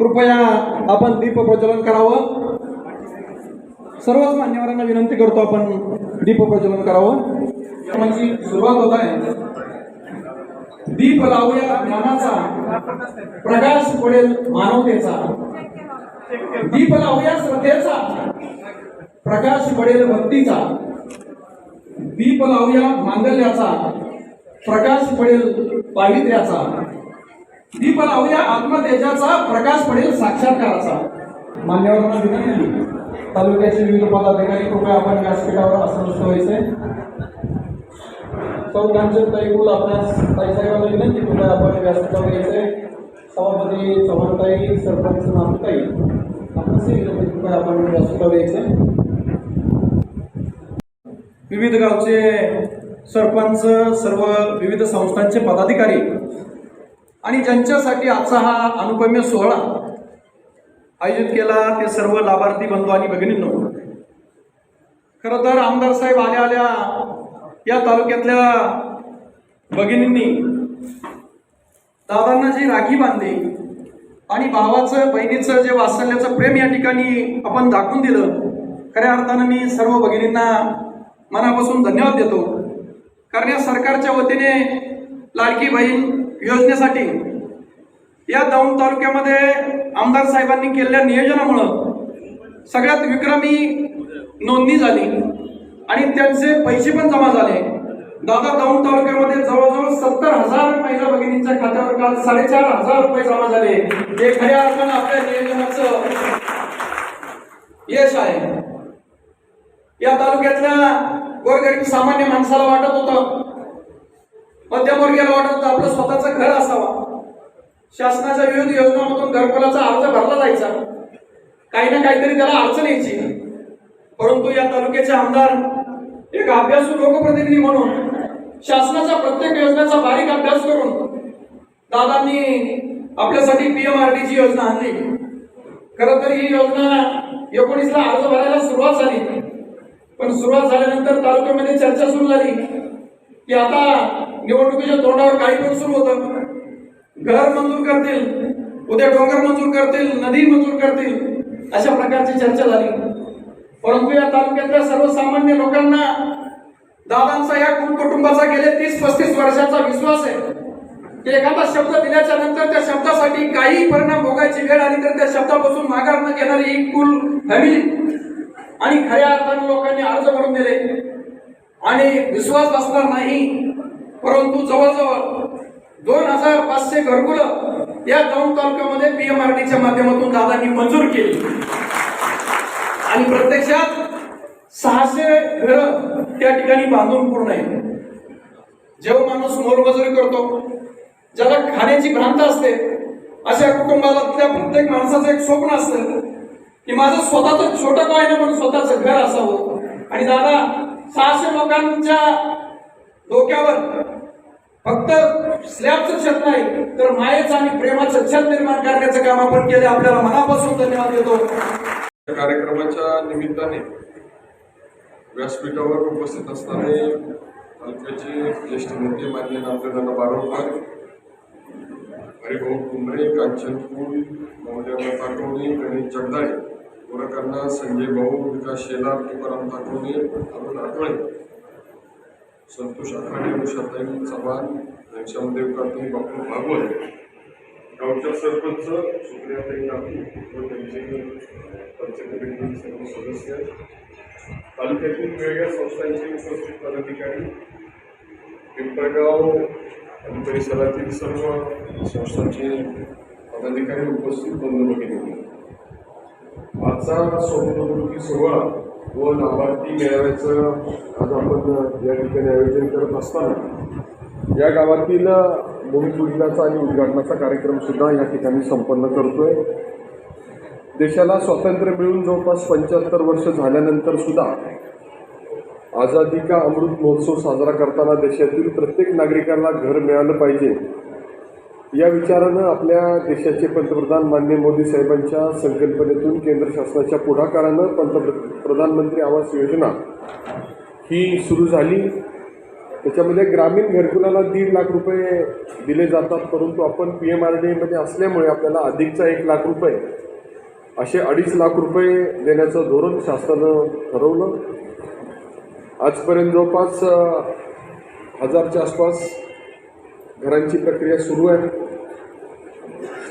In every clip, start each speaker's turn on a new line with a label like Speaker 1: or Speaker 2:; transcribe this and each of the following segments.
Speaker 1: कृपया आपण दीप प्रज्वलन करावं. सर्वच मान्यवरांना विनंती करतो आपण दीप प्रज्वलन करावं. माझी सुरुवात होत आहे. दीप लावूया ज्ञानाचा. प्रकाश पडेल मानवतेचा. दीप लावूया श्रद्धेचा. प्रकाश पडेल भक्तीचा. दीप लावूया मांगल्याचा. प्रकाश पडेल पावित्र्याचा. दीप लावूया आत्मतेजाचा प्रकाश पडेल साक्षात्काराचा. मान्यवरांना विनंती तालुक्याचे विविध पदाधिकारी कृपया आपण व्यासपीठावर असं व्हायचंय सौज्ञांचे तैकुल आपल्यास ताईसाहेबांना विनंती कृपया आपण व्यासपीठावर यायचंय सभापती चव्हाणताई सरपंच नामताई आपणच विनंती कृपया आपण व्यासपीठावर यायचंय विविध गावचे सरपंच सर्व विविध संस्थांचे पदाधिकारी आणि ज्यांच्यासाठी आजचा हा अनुपम्य सोहळा आयोजित केला ते सर्व लाभार्थी बंधू आणि भगिनींनो. खरं तर आमदार साहेब आल्या आल्या या तालुक्यातल्या भगिनींनी दादांना जी राखी बांधली आणि भावाचं बहिणीचं जे वात्सल्याचं प्रेम या ठिकाणी आपण दाखवून दिलं खऱ्या अर्थानं मी सर्व भगिनींना मनापासून धन्यवाद देतो. कारण या सरकारच्या वतीने लाडकी बहीण योजनेसाठी. या दौंड तालुक्यामध्ये आमदार साहेबांनी केलेल्या नियोजनामुळं सगळ्यात विक्रमी नोंदणी झाली आणि त्यांचे पैसे पण जमा झाले. दादा दौंड तालुक्यामध्ये जवळजवळ सत्तर हजार महिला भगिनींच्या खात्यावर काल साडेचार हजार रुपये जमा झाले. हे खऱ्या अर्थानं आपल्या नियोजनाचं यश आहे. या तालुक्यातल्या गोरगरीब सामान्य माणसाला वाटत होतं मध्यमवर्गीयाला वाटत होतं आपलं स्वतःचं घर असावं. शासनाच्या विविध योजनांमधून घरकुलाचा अर्ज भरला जायचा. काही ना काहीतरी त्याला अडचण यायची. परंतु या तालुक्याचे आमदार एक अभ्यासू लोकप्रतिनिधी म्हणून शासनाच्या प्रत्येक योजनेचा बारीक अभ्यास करून दादांनी आपल्यासाठी पीएमआरडीची योजना आणली. खरं तर ही योजना एकोणीसला अर्ज भरायला सुरुवात झाली. पण सुरुवात झाल्यानंतर तालुक्यामध्ये चर्चा सुरू झाली. की आता निवडणुकीच्या तोंडावर काही पण सुरू होतं. घर मंजूर करतील उद्या डोंगर मंजूर करतील नदी मंजूर करतील अशा प्रकारची चर्चा झाली. परंतु या तालुक्यातल्या सर्वसामान्य लोकांना दादांचा या कुटुंबाचा गेले तीस पस्तीस वर्षाचा विश्वास आहे. की एखादा शब्द दिल्याच्या नंतर त्या शब्दासाठी काही परिणाम भोगायची वेळ आली तर त्या शब्दापासून माघार न घेणारी एक कुल फॅमिली आणि खऱ्या अर्थाने लोकांनी अर्ज भरून दिले. आणि विश्वास बसणार नाही. परंतु जवळजवळ दोन हजार पाचशे घरकुलं या दौंड तालुक्यामध्ये पीएमआरडीच्या माध्यमातून दादांनी मंजूर केली. आणि प्रत्यक्षात सहाशे घर त्या ठिकाणी बांधून पूर्ण आहे जेव्हा माणूस मोलमजुरी करतो ज्याला खाण्याची भ्रांत असते अशा कुटुंबाला त्या प्रत्येक माणसाचं एक स्वप्न असतं की माझं स्वतःच छोटं काय ना पण स्वतःचं घर असावं. आणि दादा सहाशे लोकांच्या डोक्यावर फक्त स्लॅबचं छत नाही तर मायेचं आणि प्रेमाचं छत निर्माण करण्याचं काम आपण केलं. आपल्याला मनापासून धन्यवाद देतो.
Speaker 2: कार्यक्रमाच्या निमित्ताने व्यासपीठावर उपस्थित असणारे तालुक्याचे ज्येष्ठ नेते मान्य नामदेवांना बारोडकर हरिभाऊ कुंभरे कांचन कुल मौल्यवान ताकवणे गणेश जगदाळे गोरकर्णा संजय भाऊ विकास शेलार तुकाराम ताकवणे अरुण आठवळे संतोष आखाडे उषाताई चव्हाण घनश्यामदेव काते बापू भागवत. गावच्या सरपंच सुप्रियाताई नापी व त्यांचे पंचायत सर्व सदस्य. तालुक्यातील वेगवेगळ्या संस्थांचे उपस्थित पदाधिकारी. पिंपळगाव आणि परिसरातील सर्व संस्थांचे पदाधिकारी उपस्थित बंधू भगिनी. आजचा स्वप्नपूर्ती सोहळा व लाभार्थी मेळाव्याचं आज आपण या ठिकाणी आयोजन करत असताना या गावातील भूमिपूजनाचा आणि उद्घाटनाचा कार्यक्रमसुद्धा या ठिकाणी संपन्न करतो आहे देशाला स्वातंत्र्य मिळून जवळपास पंच्याहत्तर वर्ष झाल्यानंतर सुद्धा आझादी का अमृत महोत्सव साजरा करताना देशातील प्रत्येक नागरिकांना घर मिळालं पाहिजे. या विचारानं आपल्या देशाचे पंतप्रधान मान्य मोदी साहेबांच्या संकल्पनेतून केंद्र शासनाच्या पुढाकारानं पंतप्र प्रधानमंत्री आवास योजना ही सुरू झाली. त्याच्यामध्ये ग्रामीण घरकुलाला दीड लाख रुपये दिले जातात परंतु आपण पी एम आर डी एमध्ये असल्यामुळे आपल्याला अधिकचा एक लाख रुपये असे अडीच लाख रुपये देण्याचं धोरण शासनानं ठरवलं. आजपर्यंत जवळपास हजारच्या आसपास घरांची प्रक्रिया सुरू आहे.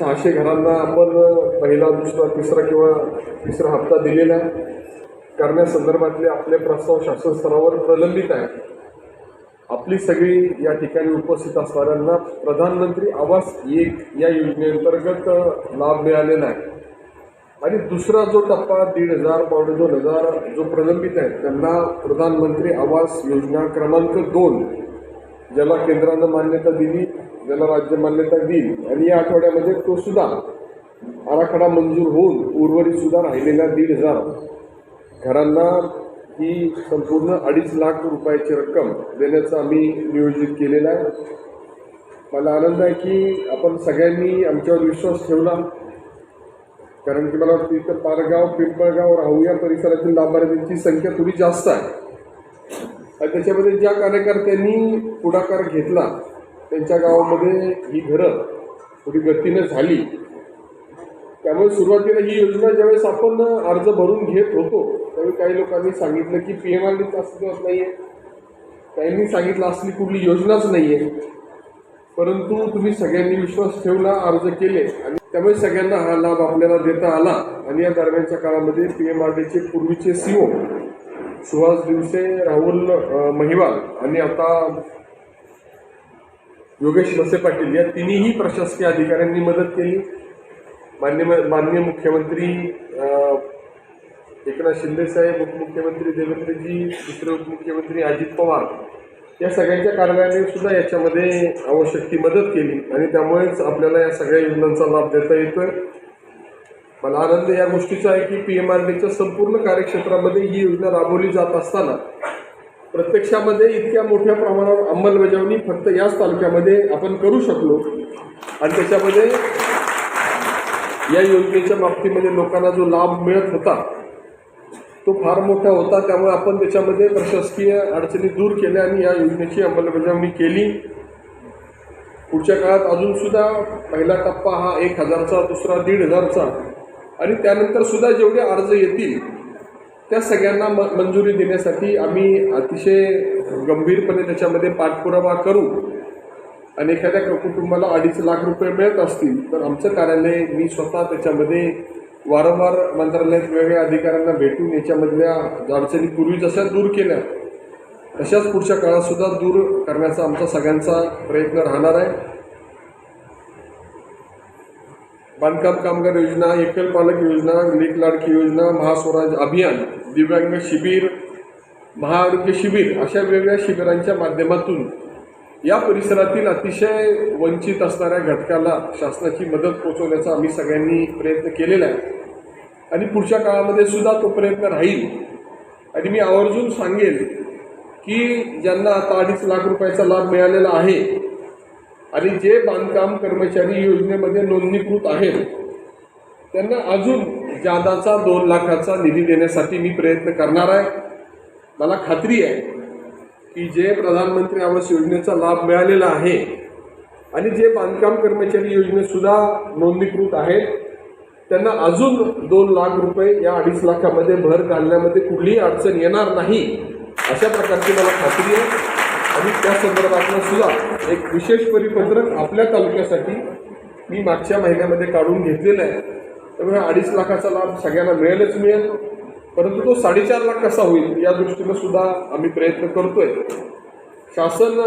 Speaker 2: सहाशे घरांना आपण पहिला दुसरा तिसरा किंवा तिसरा हप्ता दिलेला आहे. करण्यासंदर्भातले आपले प्रस्ताव शासन स्तरावर प्रलंबित आहेत आपली सगळी या ठिकाणी उपस्थित असणाऱ्यांना प्रधानमंत्री आवास एक या योजनेअंतर्गत लाभ मिळालेला आहे. आणि दुसरा जो टप्पा दीड हजार पावणे दोन हजार जो प्रलंबित आहे त्यांना प्रधानमंत्री आवास योजना क्रमांक दोन ज्याला केंद्रानं मान्यता दिली ज्याला राज्य मान्यता दिली आणि या आठवड्यामध्ये तो सुद्धा आराखडा मंजूर होऊन उर्वरित सुद्धा राहिलेल्या दीड हजार. घरांना ही संपूर्ण अडीच लाख रुपयाची रक्कम देण्याचं आम्ही नियोजित केलेलं आहे. मला आनंद आहे की आपण सगळ्यांनी आमच्यावर विश्वास ठेवला. कारण की मला वाटतं इथं पारगाव पिंपळगाव राहू या परिसरातील लाभार्थ्यांची संख्या थोडी जास्त आहे. आणि त्याच्यामध्ये ज्या कार्यकर्त्यांनी पुढाकार घेतला त्यांच्या गावामध्ये ही घरं थोडी गतीनं झाली. त्यामुळे सुरुवातीला ही योजना ज्यावेळेस आपण अर्ज भरून घेत होतो त्यावेळी काही लोकांनी सांगितलं की पी एम आर अस्तित्वात नाही आहे काहींनी सांगितलं असली कुठली योजनाच नाही आहे परंतु तुम्ही सगळ्यांनी विश्वास ठेवला अर्ज केले आणि त्यामुळे सगळ्यांना हा लाभ आपल्याला देता आला. आणि या दरम्यानच्या काळामध्ये पी एम आर डीचे पूर्वीचे सीओ सुहास दिवसे राहुल महिवाल आणि आता योगेश वसे पाटील या तिन्ही प्रशासकीय अधिकाऱ्यांनी मदत केली. मान्य माननीय मुख्यमंत्री एकनाथ शिंदेसाहेब उपमुख्यमंत्री देवेंद्रजी दुसरे उपमुख्यमंत्री अजित पवार या सगळ्यांच्या कार्यालयाने सुद्धा याच्यामध्ये आवश्यक ती मदत केली आणि त्यामुळेच आपल्याला या सगळ्या योजनांचा लाभ देता येतोय. मला आनंद या गोष्टीचा आहे की पी एम आर डीच्या संपूर्ण कार्यक्षेत्रामध्ये ही योजना राबवली जात असताना प्रत्यक्षामध्ये इतक्या मोठ्या प्रमाणावर अंमलबजावणी फक्त याच तालुक्यामध्ये आपण करू शकलो. आणि त्याच्यामध्ये या योजनेच्या बाबतीमध्ये लोकांना जो लाभ मिळत होता तो फार मोठा होता. त्यामुळे आपण त्याच्यामध्ये प्रशासकीय अडचणी दूर केल्या आणि या योजनेची अंमलबजावणी केली. पुढच्या काळात अजूनसुद्धा पहिला टप्पा हा एक हजारचा दुसरा दीड हजारचा आणि त्यानंतर सुद्धा जेवढे अर्ज येतील त्या सगळ्यांना म मंजुरी देण्यासाठी आम्ही अतिशय गंभीरपणे त्याच्यामध्ये पाठपुरावा करू. आणि एखाद्या कुटुंबाला अडीच लाख रुपये मिळत असतील तर आमचं कार्यालय मी स्वतः त्याच्यामध्ये वारंवार मंत्रालयात वेगवेगळ्या अधिकाऱ्यांना भेटून याच्यामधल्या अडचणी पूर्वी जशा दूर केल्या तशाच पुढच्या काळातसुद्धा दूर करण्याचा आमचा सगळ्यांचा प्रयत्न राहणार आहे. बांधकाम कामगार योजना एकल पालक योजना लेख लाडकी योजना महास्वराज अभियान दिव्यांग शिबिर महाआरोग्य शिबिर अशा वेगवेगळ्या शिबिरांच्या माध्यमातून या परिसरातील अतिशय वंचित असणाऱ्या घटकाला शासनाची मदत पोहोचवण्याचा आम्ही सगळ्यांनी प्रयत्न केलेला आहे. आणि पुढच्या काळामध्ये सुद्धा तो प्रयत्न राहील. आणि मी आवर्जून सांगेल की ज्यांना आता अडीच लाख रुपयाचा लाभ मिळालेला आहे आणि जे बांधकाम कर्मचारी योजनेमध्ये नोंदणीकृत आहेत त्यांना अजून जादाचा दोन लाखाचा निधी देण्यासाठी मी प्रयत्न करणार आहे. मला खात्री आहे की जे प्रधानमंत्री आवास योजनेचा लाभ मिळालेला आहे आणि जे बांधकाम कर्मचारी योजनेतसुद्धा नोंदणीकृत आहेत त्यांना अजून दोन लाख रुपये या अडीच लाखामध्ये भर घालण्यामध्ये कुठलीही अडचण येणार नाही अशा प्रकारची मला खात्री आहे. आणि त्या संदर्भातलं सुद्धा एक विशेष परिपत्रक आपल्या तालुक्यासाठी मी मागच्या महिन्यामध्ये काढून घेतलेलं आहे. त्यामुळे अडीच लाखाचा लाभ सगळ्यांना मिळेलच मिळेल. परंतु तो साडेचार लाख कसा होईल या दृष्टीनं सुद्धा आम्ही प्रयत्न करतोय. शासन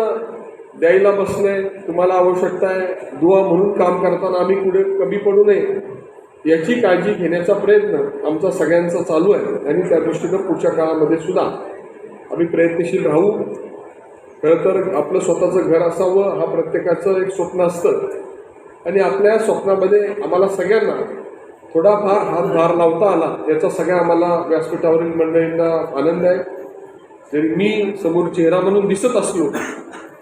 Speaker 2: द्यायला बसणे तुम्हाला आवश्यकता आहे दुवा म्हणून काम करताना आम्ही पुढे कमी पडू नये याची काळजी घेण्याचा प्रयत्न आमचा सगळ्यांचा चालू आहे. आणि त्या दृष्टीनं पुढच्या काळामध्ये सुद्धा आम्ही प्रयत्नशील राहू. खरं तर आपलं स्वतःचं घर असावं हा प्रत्येकाचं एक स्वप्न असतं. आणि आपल्या स्वप्नामध्ये आम्हाला सगळ्यांना थोडाफार हातभार लावता आला याचा सगळ्या आम्हाला व्यासपीठावरील मंडळींना आनंद आहे. जरी मी समोर चेहरा म्हणून दिसत असलो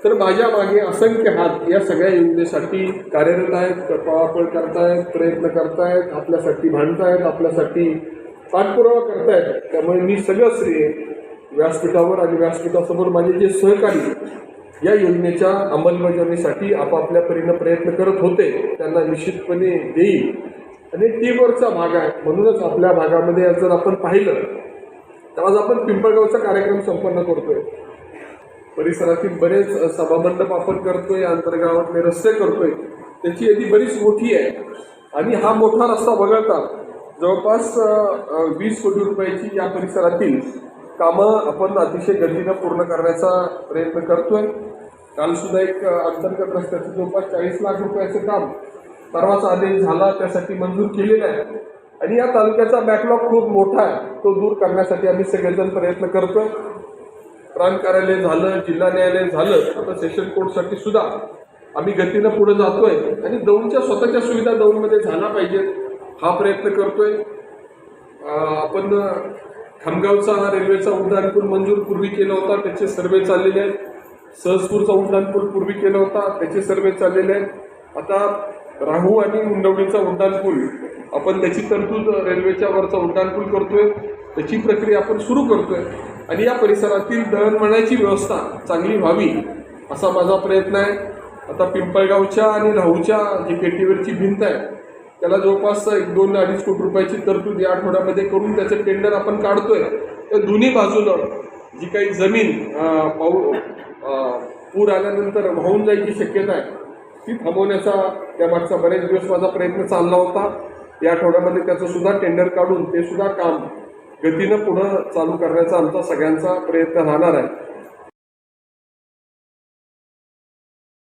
Speaker 2: तर माझ्या मागे असंख्य हात या सगळ्या योजनेसाठी कार्यरत आहेत पळापळ करतायत प्रयत्न करतायत आपल्यासाठी भांडतायत आपल्यासाठी पाठपुरावा करतायत. त्यामुळे मी सगळं श्रेय व्यासपीठावर आणि व्यासपीठासमोर माझे जे सहकारी या योजनेच्या अंमलबजावणीसाठी आपापल्या परीनं प्रयत्न करत होते त्यांना निश्चितपणे देईल. आणि टीमवरचा भाग आहे. म्हणूनच आपल्या भागामध्ये जर आपण पाहिलं तर आज आपण पिंपळगावचा कार्यक्रम संपन्न करतोय. परिसरातील बरेच सभामंडप आपण करतोय आंतरगावातले रस्ते करतोय. त्याची यादी बरीच मोठी आहे. आणि हा मोठा रस्ता वगळता जवळपास वीस कोटी रुपयाची या परिसरातील कामं आपण अतिशय गतीनं पूर्ण करण्याचा प्रयत्न करतोय. कालसुद्धा एक अंतर्गत रस्त्याचं जवळपास चाळीस लाख रुपयाचं काम परवाचा आदेश झाला त्यासाठी मंजूर केलेला आहे. आणि या तालुक्याचा बॅकलॉग खूप मोठा आहे. तो दूर करण्यासाठी आम्ही सगळेजण प्रयत्न करतोय. प्रांत कार्यालय झालं जिल्हा न्यायालय झालं आता सेशन कोर्टसाठी सुद्धा आम्ही गतीनं पुढे जातोय. आणि दौंडच्या स्वतःच्या सुविधा दौंडमध्ये झाला पाहिजेत हा प्रयत्न करतोय. आपण खामगावचा हा रेल्वेचा उड्डाणपूल मंजूर पूर्वी केला होता त्याचे सर्वे चाललेले आहेत. सहजपूरचा उड्डाणपूल पूर्वी केला होता त्याचे सर्वे चाललेले आहेत. आता राहू आणि मुंडवणीचा उड्डाणपूल आपण त्याची तरतूद रेल्वेच्या वरचा उड्डाणपूल करतोय. त्याची प्रक्रिया आपण सुरू करतोय. आणि या परिसरातील दळणवळणाची व्यवस्था चांगली व्हावी असा माझा प्रयत्न आहे. आता पिंपळगावच्या आणि राहूच्या जी केटीवरची भिंत आहे त्याला जवळपास एक दोन अडीच कोटी रुपयाची तरतूद या आठवड्यामध्ये करून त्याचं टेंडर आपण काढतोय. तर दोन्ही बाजूनं जी काही जमीन पाऊ पूर आल्यानंतर वाहून जायची शक्यता आहे ती थांबवण्याचा त्यामागचा बरेच दिवस माझा प्रयत्न चालला होता. या आठवड्यामध्ये त्याचं सुद्धा टेंडर काढून ते सुद्धा काम गतीनं पुढं चालू करण्याचा आमचा सगळ्यांचा प्रयत्न राहणार आहे.